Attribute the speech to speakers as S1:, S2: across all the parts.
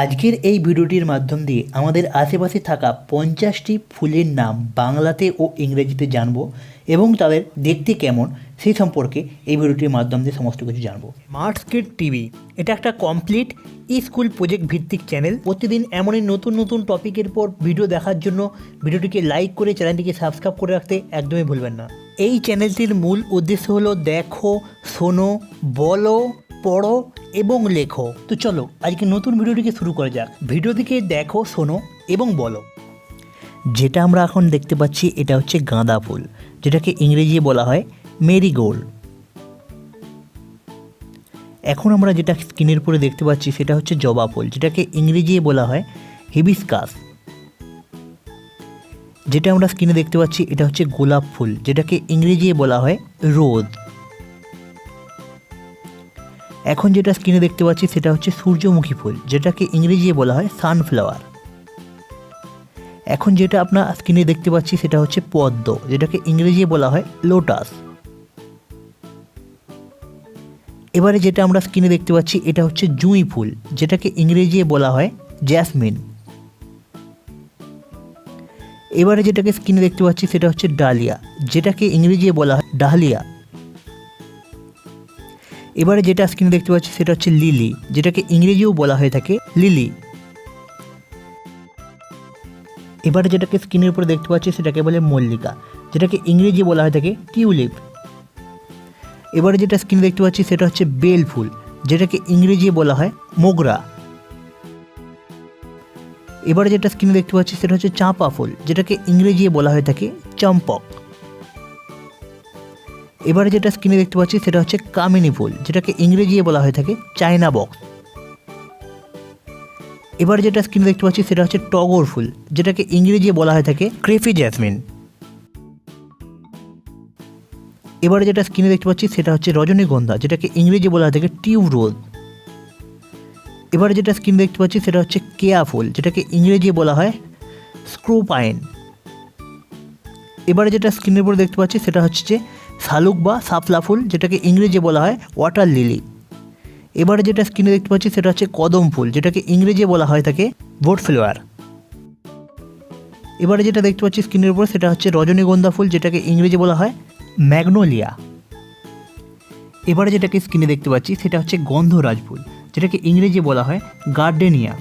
S1: আজকের এই ভিডিওটির মাধ্যম দিয়ে আমাদের আশেপাশে থাকা পঞ্চাশটি ফুলের নাম বাংলাতে ও ইংরেজিতে জানব এবং তাদের দেখতে কেমন সেই সম্পর্কে এই ভিডিওটির মাধ্যম দিয়ে সমস্ত কিছু জানব। স্মার্ট টিভি এটা একটা কমপ্লিট স্কুল প্রজেক্ট ভিত্তিক চ্যানেল প্রতিদিন এমনই নতুন নতুন টপিকের পর ভিডিও দেখার জন্য ভিডিওটিকে লাইক করে চ্যানেলটিকে সাবস্ক্রাইব করে রাখতে একদমই ভুলবেন না। এই চ্যানেলটির মূল উদ্দেশ্য হলো দেখো, শোনো, বলো, পড়ো এবং লেখো। তো চলো, আজকে নতুন ভিডিওটিকে শুরু করা যাক। ভিডিওটিকে দেখো শোনো এবং বলো। যেটা আমরা এখন দেখতে পাচ্ছি, এটা হচ্ছে গাঁদা ফুল, যেটাকে ইংরেজি বলা হয় মেরিগোল্ড। এখন আমরা যেটা স্ক্রিনের উপরে দেখতে পাচ্ছি, সেটা হচ্ছে জবা ফুল, যেটাকে ইংরেজি বলা হয় হিবিস্কাস। যেটা আমরা স্ক্রিনে দেখতে পাচ্ছি, এটা হচ্ছে গোলাপ ফুল, যেটাকে ইংরেজি বলা হয় রোদ। এখন যেটা স্ক্রিনে দেখতে পাচ্ছি সেটা হচ্ছে সূর্যমুখী ফুল, যেটাকে ইংরেজি বলা হয় সানফ্লাওয়ার এখন যেটা আপনার স্ক্রিনে দেখতে পাচ্ছি সেটা হচ্ছে পদ্ম, যেটাকে ইংরেজি বলা হয় লোটাস এবারে যেটা আমরা স্ক্রিনে দেখতে পাচ্ছি, এটা হচ্ছে জুঁই ফুল, যেটাকে ইংরেজি বলা হয় জ্যাসমিন এবারে যেটাকে স্ক্রিনে দেখতে পাচ্ছি সেটা হচ্ছে ডালিয়া, যেটাকে ইংরেজি বলা হয় ডাহলিয়া। এবারে যেটা স্ক্রিনে দেখতে পাচ্ছি সেটা হচ্ছে লিলি যেটাকে ইংরেজিও বলা হয়ে থাকে লিলি এবারে যেটাকে স্ক্রিনের উপরে দেখতে পাচ্ছি সেটাকে বলে মল্লিকা, যেটাকে ইংরেজি বলা হয়ে থাকে টিউলিপ এবারে যেটা স্ক্রিনে দেখতে পাচ্ছি সেটা হচ্ছে বেল ফুল, যেটাকে ইংরেজি বলা হয় মোগরা. এবারে যেটা স্ক্রিনে দেখতে পাচ্ছি সেটা হচ্ছে চাঁপা ফুল, যেটাকে ইংরেজি বলা হয়ে থাকে চম্পক। এবারে যেটা স্ক্রিনে দেখতে পাচ্ছি সেটা হচ্ছে কামিনী ফুল, যেটাকে ইংরেজি বলা হয়ে থাকে চায়না বক্স এবার যেটা স্ক্রিনে দেখতে পাচ্ছি সেটা হচ্ছে টগর ফুল, যেটাকে ইংরেজি বলা হয়ে থাকে ক্রেফি জ্যাসমিন। এবারে যেটা স্ক্রিনে দেখতে পাচ্ছি সেটা হচ্ছে রজনীগন্ধা, যেটাকে ইংরেজি বলা হয়ে থাকে টিউব রোজ এবারে যেটা স্ক্রিনে দেখতে পাচ্ছি সেটা হচ্ছে কেয়া ফুল, যেটাকে ইংরেজি বলা হয় স্ক্রু পাইন এবারে যেটা স্ক্রিনের উপরে দেখতে পাচ্ছি সেটা হচ্ছে শালুক বা সাপলা ফুল, যেটাকে ইংরেজি বলা হয় ওয়াটার লিলি এবারে যেটা স্ক্রিনে দেখতে পাচ্ছি, সেটা হচ্ছে কদম ফুল, যেটাকে ইংরেজি বলা হয় থাকে বোট ফ্লোয়ার এবারে যেটা দেখতে পাচ্ছি স্ক্রিনের উপরে, সেটা হচ্ছে রজনীগন্ধা ফুল, যেটাকে ইংরেজি বলা হয় ম্যাগনোলিয়া এবারে যেটাকে স্ক্রিনে দেখতে পাচ্ছি, সেটা হচ্ছে গন্ধরাজ ফুল, যেটাকে ইংরেজি বলা হয় গার্ডেনিয়া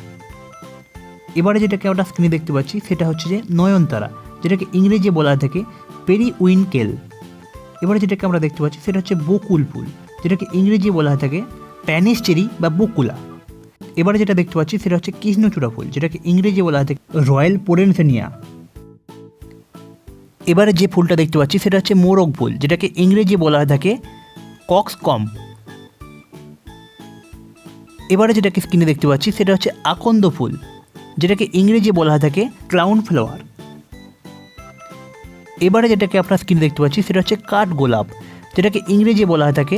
S1: এবারে যেটাকে আমরা স্ক্রিনে দেখতে পাচ্ছি, সেটা হচ্ছে যে নয়নতারা, যেটাকে ইংরেজি বলা থাকে পেরি উইনকেল এবারে যেটাকে আমরা দেখতে পাচ্ছি, সেটা হচ্ছে বকুল ফুল। যেটাকে ইংরেজি বলা হয় থাকে প্যানিস চেরি বা বকুলা। এবারে যেটা দেখতে পাচ্ছি, সেটা হচ্ছে কৃষ্ণচূড়া ফুল, যেটাকে ইংরেজি বলা হয় থাকে রয়্যাল পোরেনসেনিয়া এবারে যে ফুলটা দেখতে পাচ্ছি, সেটা হচ্ছে মোরগ ফুল, যেটাকে ইংরেজি বলা হয় থাকে কক্স কম এবারে যেটাকে স্ক্রিনে দেখতে পাচ্ছি, সেটা হচ্ছে আকন্দ ফুল, যেটাকে ইংরেজি বলা হয় থাকে ক্লাউন ফ্লাওয়ার। এবারে যেটাকে আপনার স্ক্রিনে দেখতে পাচ্ছি, সেটা হচ্ছে কাঠ গোলাপ, যেটাকে ইংরেজি বলা হয় থাকে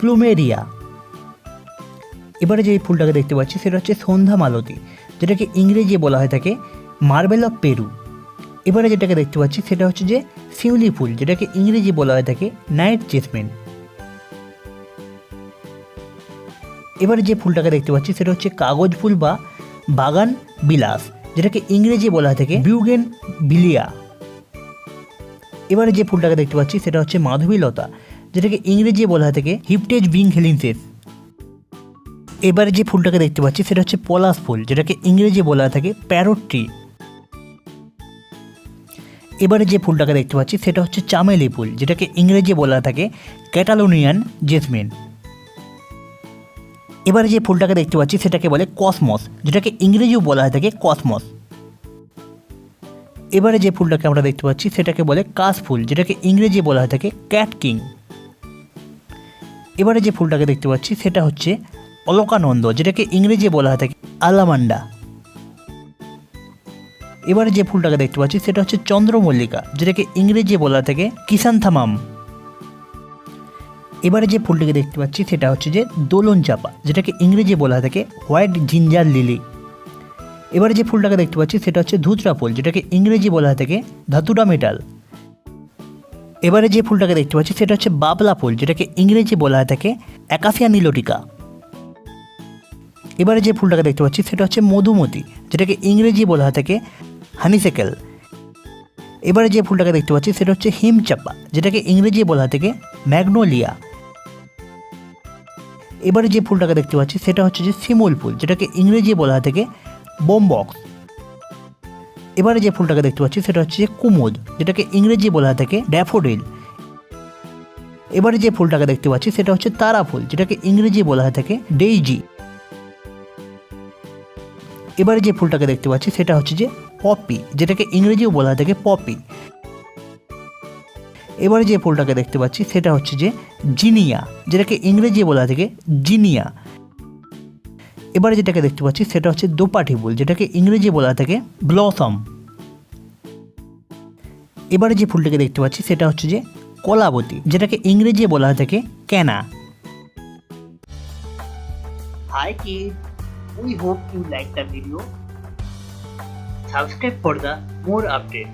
S1: প্লুমেরিয়া এবারে যে ফুলটাকে দেখতে পাচ্ছি, সেটা হচ্ছে সন্ধ্যা মালতী, যেটাকে ইংরেজি বলা হয় থাকে মার্বেল অফ পেরু এবারে যেটাকে দেখতে পাচ্ছি, সেটা হচ্ছে যে শিউলি ফুল, যেটাকে ইংরেজি বলা হয় থাকে নাইট জেসমিন এবারে যে ফুলটাকে দেখতে পাচ্ছি, সেটা হচ্ছে কাগজ ফুল বা বাগান বিলাস, যেটাকে ইংরেজি বলা হয় থাকে বিউগেন বিলিয়া এবারে যে ফুলটাকে দেখতে পাচ্ছি, সেটা হচ্ছে মাধবীলতা, যেটাকে ইংরেজি বলা হয় থাকে হিপটেজ বিং হেলিনসেস এবারে যে ফুলটাকে দেখতে পাচ্ছি, সেটা হচ্ছে পলাশ ফুল, যেটাকে ইংরেজি বলা থাকে প্যারট ট্রি এবারে যে ফুলটাকে দেখতে পাচ্ছি, সেটা হচ্ছে চামেলি ফুল, যেটাকে ইংরেজি বলা থাকে ক্যাটালোনিয়ান জেসমিন এবারে যে ফুলটাকে দেখতে পাচ্ছি, সেটাকে বলে কসমস যেটাকে ইংরেজিও বলা হয় থাকে কসমস এবারে যে ফুলটাকে আমরা দেখতে পাচ্ছি, সেটাকে বলে কাশ ফুল, যেটাকে ইংরেজি বলা হয় থাকে ক্যাট কিং। এবারে যে ফুলটাকে দেখতে পাচ্ছি, সেটা হচ্ছে অলকানন্দ, যেটাকে ইংরেজি বলা হয় থাকে আলামান্ডা। এবারে যে ফুলটাকে দেখতে পাচ্ছি, সেটা হচ্ছে চন্দ্রমল্লিকা, যেটাকে ইংরেজি বলা থাকে কিসান্থামাম। এবারে যে ফুলটাকে দেখতে পাচ্ছি, সেটা হচ্ছে যে দোলন চাপা যেটাকে ইংরেজি বলা থাকে হোয়াইট জিঞ্জার লিলি। এবারে যে ফুলটাকে দেখতে পাচ্ছি, সেটা হচ্ছে ধুতরা ফুল, যেটাকে ইংরেজি বলা থাকে ধাতুরা মেটাল। এবারে যে ফুলটাকে দেখতে পাচ্ছি, সেটা হচ্ছে বাবলা ফুল, যেটাকে ইংরেজি বলা হয় থাকে অ্যাকাসিয়া নিলোটিকা। এবারে যে ফুলটাকে দেখতে পাচ্ছি, সেটা হচ্ছে মধুমতি, যেটাকে ইংরেজি বলা হয় থাকে হানিসেকেল। এবারে যে ফুলটাকে দেখতে পাচ্ছি, সেটা হচ্ছে হিমচাপা, যেটাকে ইংরেজি বলা থাকে ম্যাগনোলিয়া। এবারে যে ফুলটাকে দেখতে পাচ্ছি, সেটা হচ্ছে যে শিমুল ফুল, যেটাকে ইংরেজি বলা থাকে বোমবক্স এবারে যে ফুলটাকে দেখতে পাচ্ছি, সেটা হচ্ছে কুমুদ, যেটাকে ইংরেজি বলা থাকে ড্যাফোডিল। এবারে যে ফুলটাকে দেখতে পাচ্ছি, সেটা হচ্ছে তারা ফুল, যেটাকে ইংরেজি বলা থাকে ডেইজি। এবারে যে ফুলটাকে দেখতে পাচ্ছি, সেটা হচ্ছে যে পপি, যেটাকে ইংরেজিও বলা থাকে পপি। এবারে যে ফুলটাকে দেখতে পাচ্ছি, সেটা হচ্ছে যে জিনিয়া, যেটাকে ইংরেজি বলা থাকে জিনিয়া। এবারে যেটাকে দেখতে পাচ্ছি সেটা হচ্ছে দোপাটি ফুল যেটাকে ইংরেজি বলা থাকে ব্লসম এবারে যে ফুলটাকে দেখতে পাচ্ছি সেটা হচ্ছে যে কলাবতী যেটাকে ইংরেজি বলা থাকে ক্যানা Hi kids, we hope you like the video. Subscribe for the more update.